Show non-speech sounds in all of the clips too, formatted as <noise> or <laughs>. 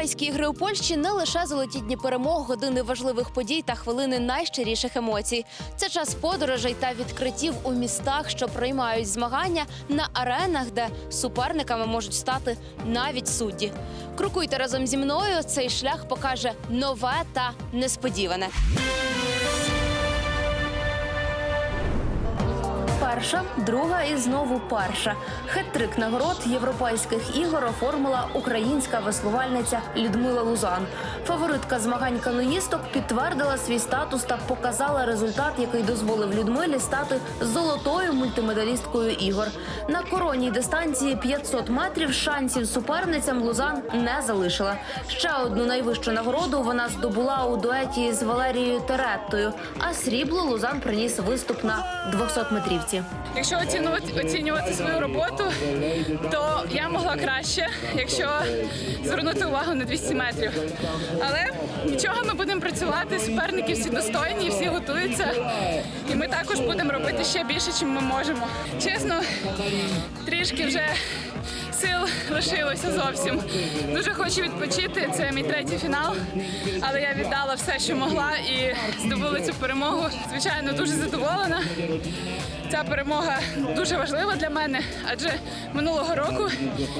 Європейські ігри у Польщі не лише золоті дні перемог, години важливих подій та хвилини найщиріших емоцій. Це час подорожей та відкриттів у містах, що приймають змагання на аренах, де суперниками можуть стати навіть судді. Крокуйте разом зі мною. Цей шлях покаже нове та несподіване. Перша, друга і знову перша. Хет-трик нагород європейських ігор оформила українська веслувальниця Людмила Лузан. Фаворитка змагань каноїсток підтвердила свій статус та показала результат, який дозволив Людмилі стати золотою мультимедалісткою ігор. На коронній дистанції 500 метрів шансів суперницям Лузан не залишила. Ще одну найвищу нагороду вона здобула у дуеті з Валерією Тереттою. А срібло Лузан приніс виступ на 200-метрівці. Якщо оцінювати, оцінювати свою роботу, то я могла краще, якщо звернути увагу на 200 метрів. Але нічого, ми будемо працювати. Суперники всі достойні, всі готуються. І ми також будемо робити ще більше, чим ми можемо. Чесно, трішки вже сил лишилося зовсім. Дуже хочу відпочити. Це мій третій фінал. Але я віддала все, що могла, і здобула цю перемогу. Звичайно, дуже задоволена. Ця перемога дуже важлива для мене, адже минулого року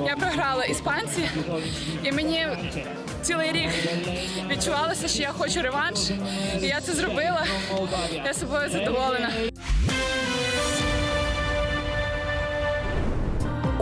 я програла іспанці, і мені цілий рік відчувалося, що я хочу реванш, і я це зробила. Я собою задоволена.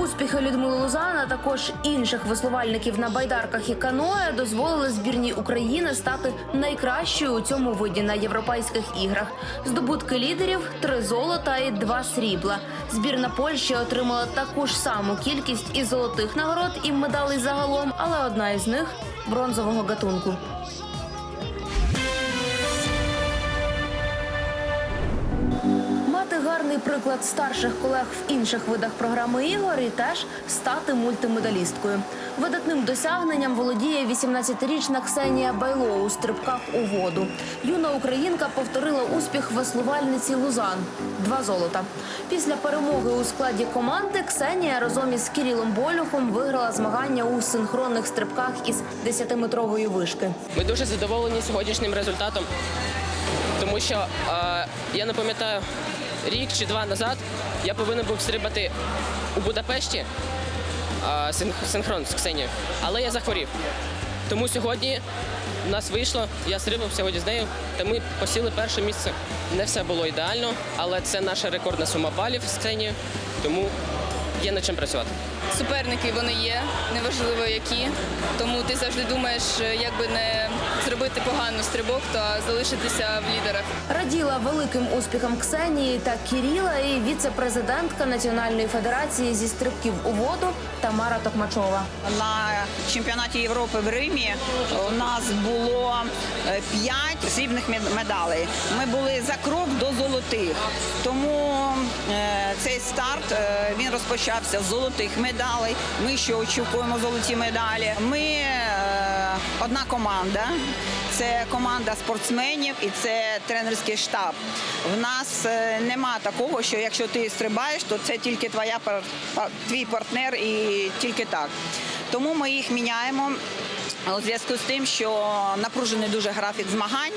Успіхи Людмили Лузана, також інших веслувальників на байдарках і каное дозволили збірній України стати найкращою у цьому виді на європейських іграх. Здобутки лідерів три золота і два срібла. Збірна Польщі отримала таку ж саму кількість і золотих нагород і медалей загалом, але одна із них бронзового гатунку. Гарний приклад старших колег в інших видах програми ігор і теж стати мультимедалісткою. Видатним досягненням володіє 18-річна Ксенія Байло у стрибках у воду. Юна українка повторила успіх веслувальниці Лузан два золота. Після перемоги у складі команди Ксенія разом із Кірілом Болюхом виграла змагання у синхронних стрибках із 10-метрової вишки. Ми дуже задоволені сьогоднішнім результатом, тому що е, я не пам'ятаю, рік чи два назад я повинен був стрибати у Будапешті синхрон з Ксенією, але я захворів. Тому сьогодні у нас вийшло, я стрибав сьогодні з нею, та ми посіли перше місце. Не все було ідеально, але це наша рекордна сума балів з Ксенією, тому є над чим працювати. Суперники вони є, неважливо які. Тому ти завжди думаєш, е, як би не зробити погану стрибок, та залишитися в лідерах. Раділа великим успіхам Ксенії та Кіріла і віце-президентка Національної федерації зі стрибків у воду Тамара Токмачова. На чемпіонаті Європи в Римі у нас було е, п'ять срібних медалей. Ми були за крок до золотих. Тому е, цей старт він розпочався з золотих медалей. Ми ще очікуємо золоті медалі. Ми е, одна команда. Це команда спортсменів і це тренерський штаб. В нас е, нема такого, що якщо ти стрибаєш, то це тільки твоя твій партнер і тільки так. Тому ми їх міняємо у зв'язку з тим, що напружений дуже графік змагань.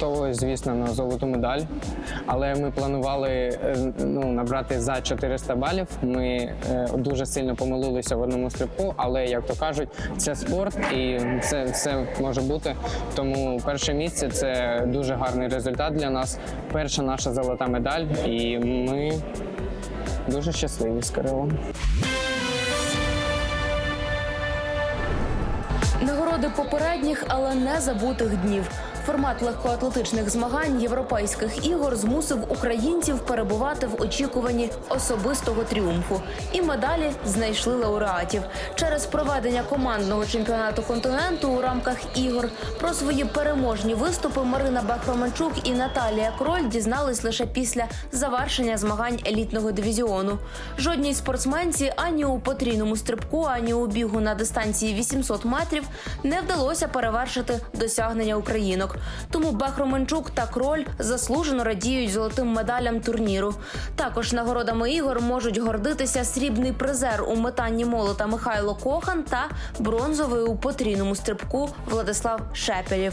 Ми звісно, на золоту медаль, але ми планували е, ну, набрати за 400 балів. Ми е, дуже сильно помилилися в одному стрибку, але як то кажуть, це спорт і це все може бути. Тому перше місце це дуже гарний результат для нас. Перша наша золота медаль, і ми дуже щасливі з Кирилом. Нагороди попередніх, але не забутих днів. Формат легкоатлетичних змагань європейських ігор змусив українців перебувати в очікуванні особистого тріумфу. І медалі знайшли лауреатів через проведення командного чемпіонату континенту у рамках ігор. Про свої переможні виступи Марина Бахроманчук і Наталія Кроль дізнались лише після завершення змагань елітного дивізіону. Жодній спортсменці ані у потрійному стрибку, ані у бігу на дистанції 800 метрів не вдалося перевершити досягнення українок. Тому Бахроменчук та Кроль заслужено радіють золотим медалям турніру. Також нагородами ігор можуть гордитися срібний призер у метанні молота Михайло Кохан та бронзовий у потрійному стрибку Владислав Шепелєв.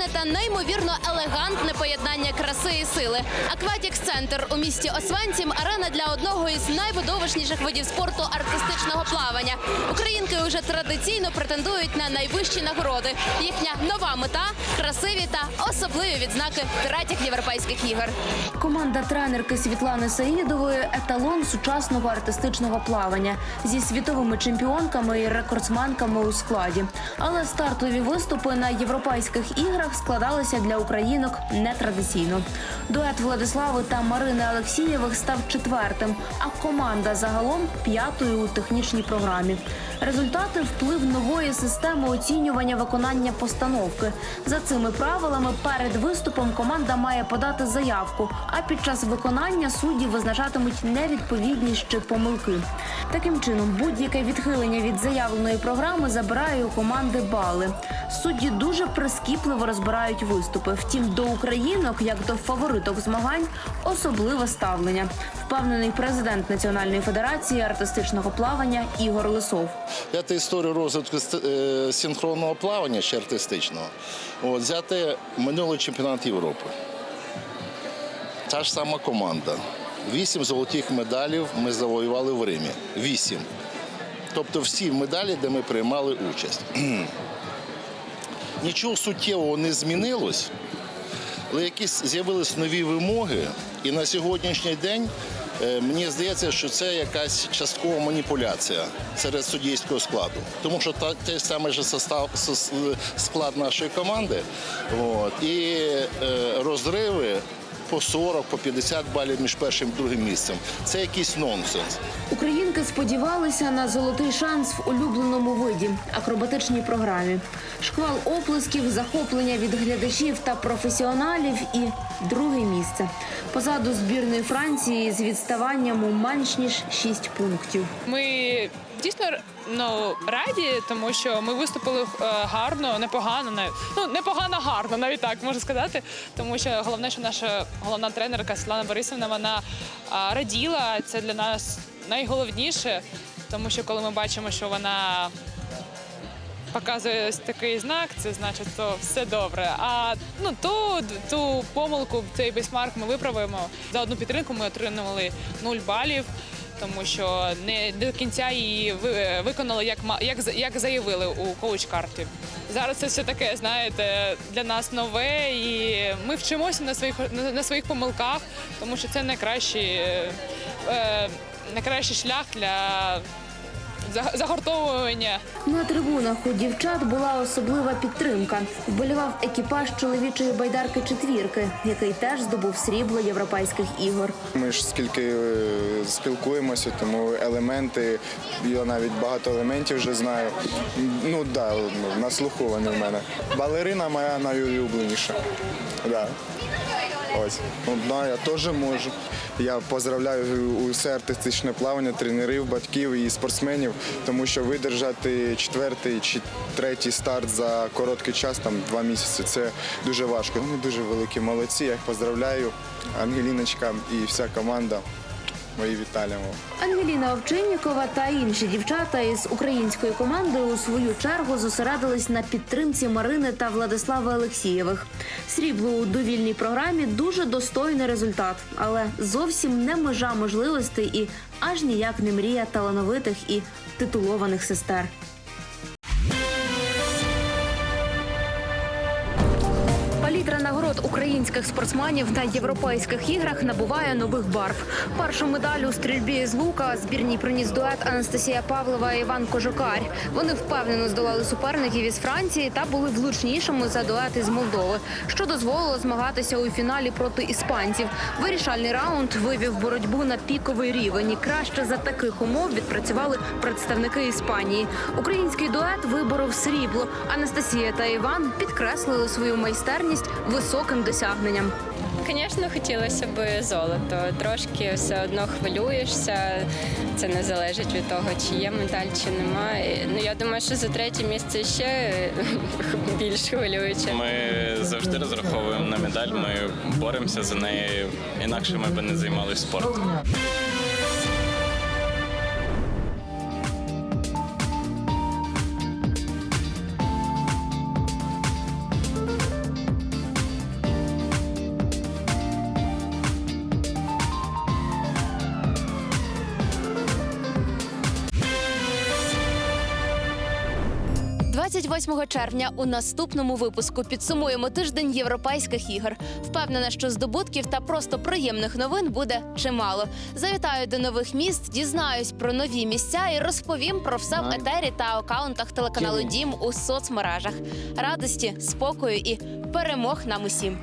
Майстерне та неймовірно елегантне поєднання краси і сили. Акватікс центр у місті Освенцім арена для одного із найвидовищніших видів спорту артистичного плавання. Українки вже традиційно претендують на найвищі нагороди. Їхня нова мета красиві та особливі відзнаки третіх європейських ігор. Команда тренерки Світлани Саїдової еталон сучасного артистичного плавання зі світовими чемпіонками і рекордсменками у складі. Але стартові виступи на європейських іграх складалися для українок нетрадиційно. Дует Владислави та Марини Олексієвих став четвертим, а команда загалом п'ятою у технічній програмі. Результати вплив нової системи оцінювання виконання постановки. За цими правилами перед виступом команда має подати заявку, а під час виконання судді визначатимуть невідповідність чи помилки. Таким чином, будь-яке відхилення від заявленої програми забирає у команди бали. Судді дуже прискіпливо розбирають виступи. Втім, до українок, як до фавориток змагань, особливе ставлення. Впевнений президент Національної федерації артистичного плавання Ігор Лисов. Взяти історію розвитку е, синхронного плавання ще артистичного, от, взяти минулий чемпіонат Європи. Та ж сама команда. Вісім золотих медалів ми завоювали в Римі. Вісім. Тобто всі медалі, де ми приймали участь. Нічого суттєвого не змінилось, але якісь з'явились нові вимоги, і на сьогоднішній день е, мені здається, що це якась часткова маніпуляція серед суддівського складу. Тому що та, той самий же состав, склад нашої команди от, і е, розриви по 40, по 50 балів між першим і другим місцем. Це якийсь нонсенс. Українки сподівалися на золотий шанс в улюбленому виді акробатичній програмі. Шквал оплесків, захоплення від глядачів та професіоналів і друге місце. Позаду збірної Франції з відставанням у менш ніж 6 пунктів. Ми дійсно ну, раді, тому що ми виступили е, гарно, непогано, навіть ну непогано гарно, навіть так можна сказати. Тому що головне, що наша головна тренерка Світлана Борисівна вона раділа. Це для нас найголовніше, тому що коли ми бачимо, що вона показує ось такий знак, це значить, що все добре. А ну ту, ту помилку, цей бейсмарк ми виправимо. За одну підтримку ми отримали 0 балів, тому що не до кінця її ви- виконали, як як, як заявили у коуч-карті. Зараз це все таке, знаєте, для нас нове, і ми вчимося на своїх на, своїх помилках, тому що це найкращий, е, е, найкращий шлях для загортовування На трибунах у дівчат була особлива підтримка. Вболівав екіпаж чоловічої байдарки четвірки, який теж здобув срібло європейських ігор. Ми ж скільки е, спілкуємося, тому елементи, я навіть багато елементів вже знаю. Ну да, на слуху вони в мене. Балерина моя найулюбленіша. Да. Ось. Одна я теж можу. Я поздравляю усе артистичне плавання, тренерів, батьків і спортсменів, тому що видержати четвертий чи третій старт за короткий час, там два місяці, це дуже важко. Вони дуже великі молодці. Я їх поздравляю. Ангеліночка і вся команда. Мої вітання. Ангеліна Овчиннікова та інші дівчата із української команди у свою чергу зосередились на підтримці Марини та Владислава Олексієвих. Срібло у довільній програмі дуже достойний результат, але зовсім не межа можливостей і аж ніяк не мрія талановитих і титулованих сестер. Українських спортсменів на європейських іграх набуває нових барв. Першу медаль у стрільбі з лука збірній приніс дует Анастасія Павлова і Іван Кожукар. Вони впевнено здолали суперників із Франції та були влучнішими за дует із Молдови, що дозволило змагатися у фіналі проти іспанців. Вирішальний раунд вивів боротьбу на піковий рівень. І краще за таких умов відпрацювали представники Іспанії. Український дует виборов срібло. Анастасія та Іван підкреслили свою майстерність високим досягненням. Звісно, хотілося б золото. Трошки все одно хвилюєшся. Це не залежить від того, чи є медаль, чи немає. Ну я думаю, що за третє місце ще <laughs> більш хвилююче. Ми завжди розраховуємо на медаль. Ми боремося за неї. Інакше ми б не займалися спортом. – 28 червня у наступному випуску підсумуємо тиждень європейських ігор. Впевнена, що здобутків та просто приємних новин буде чимало. Завітаю до нових міст, дізнаюсь про нові місця і розповім про все в етері та акаунтах телеканалу Дім у соцмережах. Радості, спокою і перемог нам усім.